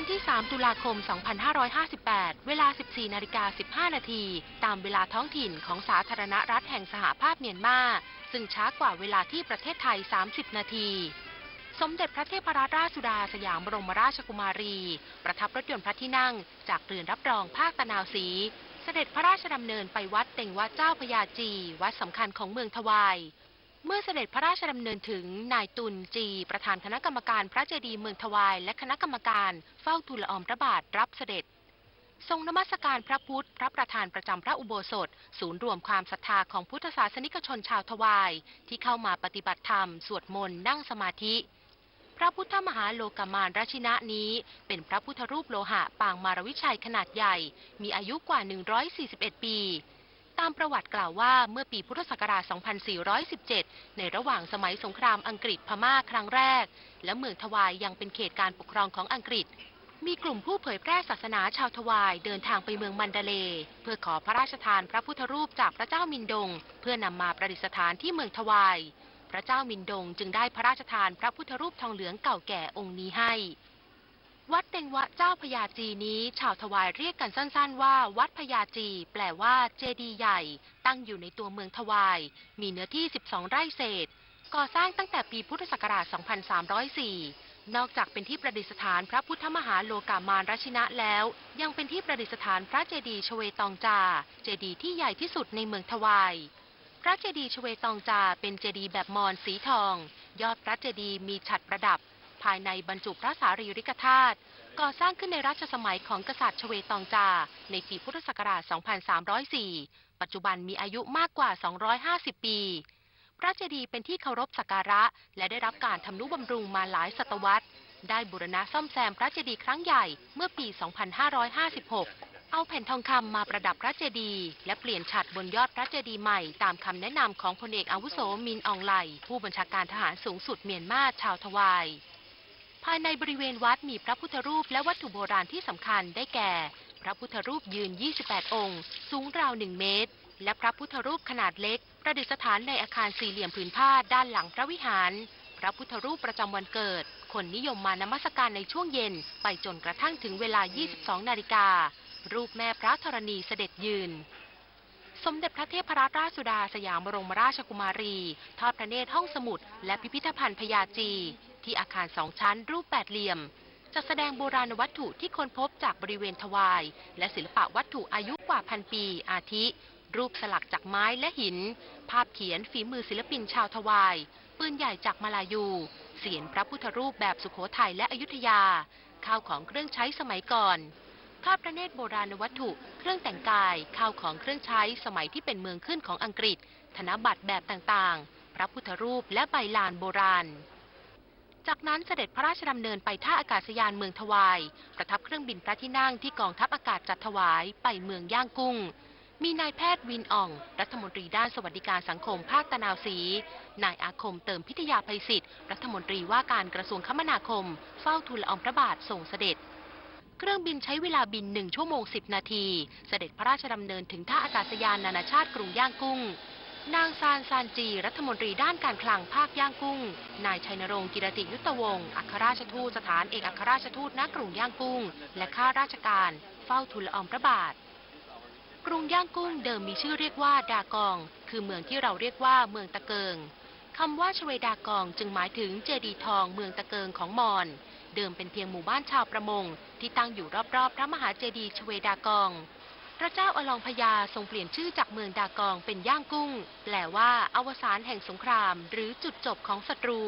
วันที่ 3 ตุลาคม 2558 เวลา 14นาฬิกา15 นาที ตามเวลาท้องถิ่นของสาธารณรัฐแห่งสหภาพเมียนมา ซึ่งช้ากว่าเวลาที่ประเทศไทย 30 นาที สมเด็จพระเทพรัตนราชสุดาสยามบรมราชกุมารี ประทับรถยนต์พระที่นั่ง จากเรือนรับรองภาคตะนาวศรีเสด็จพระราชดำเนินไปวัดเต็งวัดเจ้าพญาจี วัดสำคัญของเมืองทวาย เมื่อเสด็จพระราชดำเนินถึงนายตุลจี ประธานคณะกรรมการพระเจดีย์เมืองทวาย และคณะกรรมการเฝ้าทูลละอองพระบาทรับเสด็จ ทรงนมัสการพระพุทธ พระประธานประจำพระอุโบสถ ศูนย์รวมความศรัทธาของพุทธศาสนิกชนชาวทวาย ที่เข้ามาปฏิบัติธรรม สวดมนต์นั่งสมาธิ พระพุทธมหาโลกมานรชินะนี้ เป็นพระพุทธรูปโลหะปางมารวิชัยขนาดใหญ่ มีอายุกว่า 141 ปี ตามประวัติกล่าวว่าเมื่อปีพุทธศักราช 2417 ในระหว่างสมัยสงครามอังกฤษพม่าครั้งแรก และเมืองทวายยังเป็นเขตการปกครองของอังกฤษ มีกลุ่มผู้เผยแพร่ศาสนาชาวทวายเดินทางไปเมืองมันดาเล เพื่อขอพระราชทานพระพุทธรูปจากพระเจ้ามินดง เพื่อนำมาประดิษฐานที่เมืองทวาย พระเจ้ามินดงจึงได้พระราชทานพระพุทธรูปทองเหลืองเก่าแก่องค์นี้ให้ วัดเต็งวะเจ้าพญาจีนี้ ชาวทวายเรียกกันสั้นๆว่า วัดพญาจี แปลว่าเจดีย์ใหญ่ ตั้งอยู่ในตัวเมืองทวาย มีเนื้อที่ 12 ไร่เศษ ก่อสร้างตั้งแต่ปีพุทธศักราช 2304 นอกจากเป็นที่ประดิษฐานพระพุทธมหาโลกามารชินะแล้ว ยังเป็นที่ประดิษฐานพระเจดีย์ชเวตองจา เจดีย์ที่ใหญ่ที่สุดในเมืองทวายพระเจดีย์ชเวตองจาเป็นเจดีย์แบบมอญสีทอง ยอดพระเจดีย์มีฉัตรประดับ ภายในบรรจุพระสารีริกธาตุก่อสร้างขึ้นในรัชสมัยของกษัตริย์ชเวตองจา ในปีพุทธศักราช 2304 ปัจจุบันมีอายุมากกว่า 250 ปี พระเจดีย์เป็นที่เคารพสักการะ และได้รับการทำนุบำรุงมาหลายศตวรรษ ได้บูรณะซ่อมแซมพระเจดีย์ครั้งใหญ่เมื่อปี 2556เอาแผ่นทองคำมาประดับพระเจดีย์และเปลี่ยนฉัตรบนยอดพระเจดีย์ใหม่ตามคำแนะนำของพลเอกอาวุโสมินอองไลผู้บัญชาการทหารสูงสุดเมียนมาชาวทวาย ภายในบริเวณวัดมีพระพุทธรูปและวัตถุโบราณที่สำคัญได้แก่ พระพุทธรูปยืน 28 องค์ สูงราว 1 เมตร และพระพุทธรูปขนาดเล็ก ประดิษฐานในอาคารสี่เหลี่ยมผืนผ้าด้านหลังพระวิหาร พระพุทธรูปประจำวันเกิด คนนิยมมานมัสการในช่วงเย็น ไปจนกระทั่งถึงเวลา 22 นาฬิกา รูปแม่พระธรณีเสด็จยืนสมเด็จพระเทพรัตนราชสุดาสยามบรมราชกุมารี ทอดพระเนตรห้องสมุด และพิพิธภัณฑ์พญาจี ที่อาคารสองชั้นรูปแปดเหลี่ยมจัดแสดงโบราณวัตถุที่ค้นพบจากบริเวณทวาย และศิลปะวัตถุอายุกว่าพันปี อาทิ รูปสลักจากไม้และหิน ภาพเขียนฝีมือศิลปินชาวทวาย ปืนใหญ่จากมาลายู เสียนพระพุทธรูปแบบสุโขทัยและอยุธยา ข้าวของเครื่องใช้สมัยก่อนภาพพระเนตรโบราณวัตถุ เครื่องแต่งกาย ข้าวของเครื่องใช้สมัยที่เป็นเมืองขึ้นของอังกฤษ ธนบัตรแบบต่างๆ พระพุทธรูปและใบลานโบราณ จากนั้นเสด็จพระราชดำเนินไปท่าอากาศยานเมืองทวาย ประทับเครื่องบินพระที่นั่งที่กองทัพอากาศจัดถวายไปเมืองย่างกุ้ง มีนายแพทย์วินอ่อง รัฐมนตรีด้านสวัสดิการสังคมภาคตะนาวศรีนายอาคมเติมพิทยาภัยศิษย์รัฐมนตรีว่าการกระทรวงคมนาคม เฝ้าทูลละอองพระบาทส่งเสด็จเครื่องบินใช้เวลาบิน 1 ชั่วโมง 10 นาที เสด็จพระราชดำเนินถึงท่าอากาศยานนานาชาติกรุงย่างกุ้ง นางซานซานจี รัฐมนตรีด้านการคลังภาคย่างกุ้ง นายชัยนรงค์กิรติยุตวงศ์อัครราชทูตสถานเอกอัครราชทูตณกรุงย่างกุ้ง และข้าราชการ เฝ้าทูลละอองพระบาท กรุงย่างกุ้งเดิมมีชื่อเรียกว่าดากอง คือเมืองที่เราเรียกว่าเมืองตะเกิงคำว่าชเวดากองจึงหมายถึงเจดีทองเมืองตะเกิงของมอญเดิมเป็นเพียงหมู่บ้านชาวประมง ที่ตั้งอยู่รอบๆ พระมหาเจดีย์ชเวดากอง พระเจ้าอลองพญาทรงเปลี่ยนชื่อจากเมืองดากองเป็นย่างกุ้ง แปลว่าอวสานแห่งสงคราม หรือจุดจบของศัตรู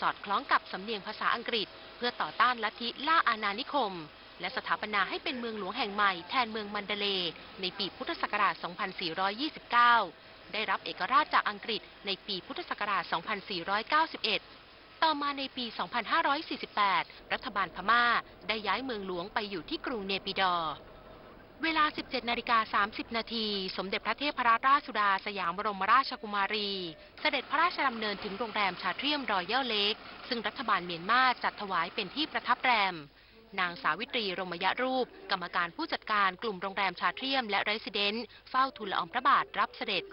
สอดคล้องกับสำเนียงภาษาอังกฤษ เพื่อต่อต้านลัทธิล่าอาณานิคม และสถาปนาให้เป็นเมืองหลวงแห่งใหม่แทนเมืองมันเดเล ในปีพุทธศักราช 2429 ได้รับเอกราชจากอังกฤษในปีพุทธศักราช 2491ต่อมาในปี 2548 รัฐบาลพม่าได้ย้ายเมืองหลวงไปอยู่ที่กรุงเนปิดอร์ เวลา 17นาฬิกา30 นาที สมเด็จพระเทพรัตนราชสุดาสยามบรมราชกุมารี เสด็จพระราชดำเนินถึงโรงแรมชาเทียมรอยเยลเลกซึ่งรัฐบาลเมียนมาจัดถวายเป็นที่ประทับแรม นางสาวิตรีรมยรูป กรรมการผู้จัดการกลุ่มโรงแรมชาเทียมและไรซิเดนต์เฝ้าทูลละอองพระบาทรับเสด็จ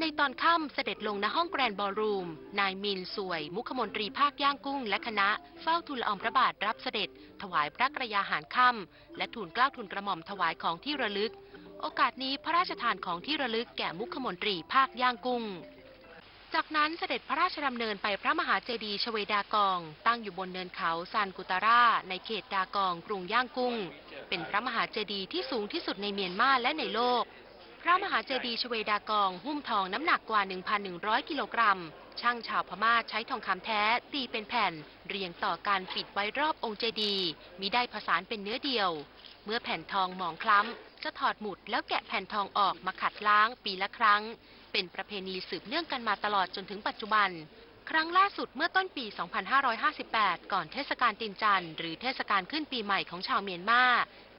ในตอนค่ำเสด็จลงณห้องแกรนบอลรูม นายมินสวย มุขมนตรีภาคย่างกุ้ง และคณะ เฝ้าทูลละอองพระบาทรับเสด็จ ถวายพระกระยาหารค่ำและทูลเกล้าทูลกระหม่อมถวายของที่ระลึก โอกาสนี้พระราชทานของที่ระลึกแก่มุขมนตรีภาคย่างกุ้ง จากนั้นเสด็จพระราชดำเนินไปพระมหาเจดีย์ชเวดากอง ตั้งอยู่บนเนินเขาซานกุตาราในเขตดากองกรุงย่างกุ้ง เป็นพระมหาเจดีย์ที่สูงที่สุดในเมียนมาและในโลก พระมหาเจดีย์ชเวดากอง หุ้มทองน้ำหนักกว่า 1,100 กิโลกรัม ช่างชาวพม่าใช้ทองคำแท้ ตีเป็นแผ่น เรียงต่อการปิดไว้รอบองค์เจดีย์มิได้ผสานเป็นเนื้อเดียว เมื่อแผ่นทองหมองคล้ำ จะถอดหมุดแล้วแกะแผ่นทองออกมาขัดล้างปีละครั้ง เป็นประเพณีสืบเนื่องกันมาตลอดจนถึงปัจจุบัน ครั้งล่าสุดเมื่อต้นปี 2558 ก่อนเทศกาลตินจันหรือเทศกาลขึ้นปีใหม่ของชาวเมียนมา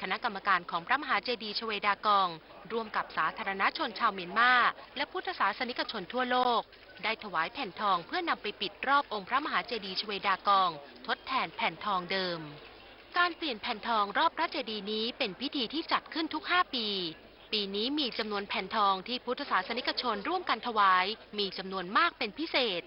คณะกรรมการของพระมหาเจดีย์ชเวดากอง ร่วมกับสาธารณชนชาวเมียนมา และพุทธศาสนิกชนทั่วโลก ได้ถวายแผ่นทองเพื่อนำไปปิดรอบองค์พระมหาเจดีย์ชเวดากอง ทดแทนแผ่นทองเดิม การเปลี่ยนแผ่นทองรอบพระเจดีย์นี้เป็นพิธีที่จัดขึ้นทุก 5 ปีปีนี้มีจำนวนแผ่นทองที่พุทธศาสนิกชนร่วมกันถวาย มีจำนวนมากเป็นพิเศษ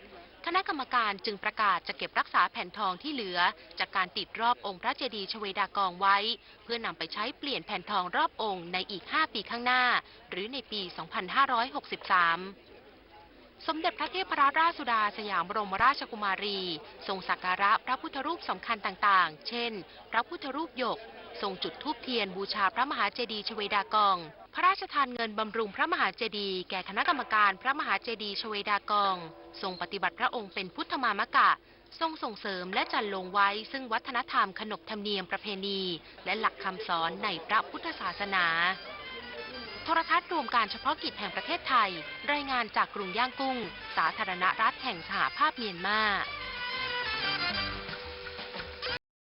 คณะกรรมการจึงประกาศจะเก็บรักษาแผ่นทองที่เหลือ จากการติดรอบองค์พระเจดีย์ชเวดากองไว้ เพื่อนำไปใช้เปลี่ยนแผ่นทองรอบองค์ในอีก 5 ปีข้างหน้า หรือในปี 2563สมเด็จพระเทพรัตนราชสุดาสยามบรมราชกุมารี ทรงสักการะพระพุทธรูปสำคัญต่างๆ เช่น พระพุทธรูปหยก ทรงจุดธูปเทียนบูชาพระมหาเจดีย์ชเวดากอง พระราชทานเงินบำรุงพระมหาเจดีย์แก่คณะกรรมการพระมหาเจดีย์ชเวดากอง ทรงปฏิบัติพระองค์เป็นพุทธมามกะ ทรงส่งเสริมและจันลงไว้ซึ่งวัฒนธรรมขนบธรรมเนียมประเพณี และหลักคำสอนในพระพุทธศาสนา โทรทัศน์รวมการเฉพาะกิจแห่งประเทศไทย รายงานจากกรุงย่างกุ้ง สาธารณรัฐแห่งสหภาพเมียนมา